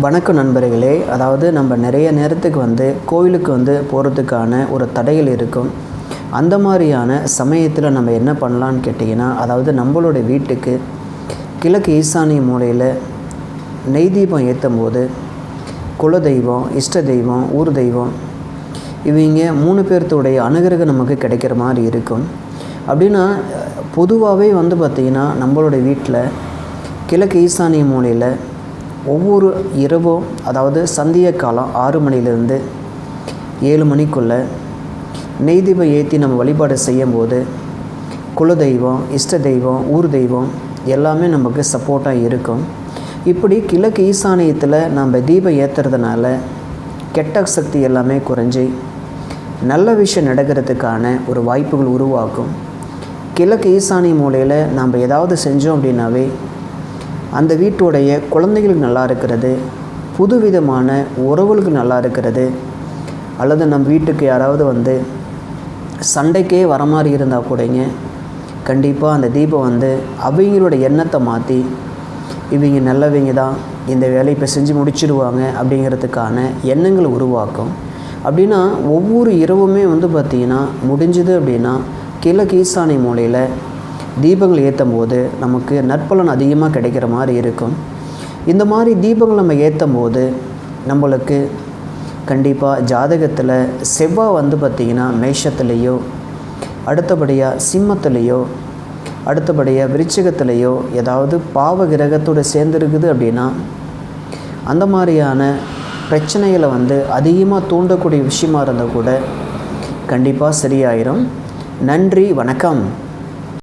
வணக்கம் நண்பர்களே. அதாவது நம்ம நிறைய நேரத்துக்கு வந்து கோவிலுக்கு வந்து போகிறதுக்கான ஒரு தடைகள் இருக்கும். அந்த மாதிரியான சமயத்தில் நம்ம என்ன பண்ணலான்னு கேட்டிங்கன்னா அதாவது நம்மளோட வீட்டுக்கு கிழக்கு ஈசானிய மூலையில் நெய் தீபம் ஏற்றும் போது குல தெய்வம் இஷ்ட தெய்வம் ஊர் தெய்வம் இவங்க மூணு பேர்த்துடைய அனுகிரகம் நமக்கு கிடைக்கிற மாதிரி இருக்கும். அப்படின்னா பொதுவாகவே வந்து பார்த்திங்கன்னா நம்மளோட வீட்டில் கிழக்கு ஈசானிய மூலையில் ஒவ்வொரு இரவும் அதாவது சந்திய காலம் ஆறு மணிலேருந்து ஏழு மணிக்குள்ளே நெய் தீபம் ஏற்றி நம்ம வழிபாடு செய்யும்போது குலதெய்வம் இஷ்ட தெய்வம் ஊர் தெய்வம் எல்லாமே நமக்கு சப்போர்ட்டாக இருக்கும். இப்படி கிழக்கு ஈசானியத்தில் நம்ம தீபம் ஏற்றுறதுனால கெட்ட சக்தி எல்லாமே குறைஞ்சி நல்ல விஷயம் நடக்கிறதுக்கான ஒரு வாய்ப்புகள் உருவாக்கும் கிழக்கு ஈசானிய மூலையில் நாம் ஏதாவது செஞ்சோம் அப்படின்னாவே அந்த வீட்டுடைய குழந்தைகளுக்கு நல்லா இருக்கிறது புதுவிதமான உறவுகளுக்கு நல்லா இருக்கிறது அல்லது நம்ம வீட்டுக்கு யாராவது வந்து சண்டைக்கே வர மாதிரி இருந்தால் கூடங்க கண்டிப்பாக அந்த தீபம் வந்து அவங்களோட எண்ணத்தை மாற்றி இவங்க நல்லவங்க தான் இந்த வேலையை இப்போ செஞ்சு முடிச்சிடுவாங்க அப்படிங்கிறதுக்கான எண்ணங்களை உருவாக்கும். அப்படின்னா ஒவ்வொரு இரவுமே வந்து பார்த்திங்கன்னா முடிஞ்சது அப்படின்னா கிழக்கு ஈசானி மூலையில் தீபங்கள் ஏற்றும் போது நமக்கு நற்பலன் அதிகமாக கிடைக்கிற மாதிரி இருக்கும். இந்த மாதிரி தீபங்கள் நம்ம ஏற்றும் போது நம்மளுக்கு கண்டிப்பாக ஜாதகத்தில் செவ்வாய் வந்து பார்த்திங்கன்னா மேஷத்துலேயோ அடுத்தபடியாக சிம்மத்துலேயோ அடுத்தபடியாக விருச்சிகத்துலேயோ ஏதாவது பாவ கிரகத்தோடு சேர்ந்துருக்குது அப்படின்னா அந்த மாதிரியான பிரச்சனைகளை வந்து அதிகமாக தூண்டக்கூடிய விஷயமா இருந்தால் கூட கண்டிப்பாக சரியாயிரும். நன்றி வணக்கம்.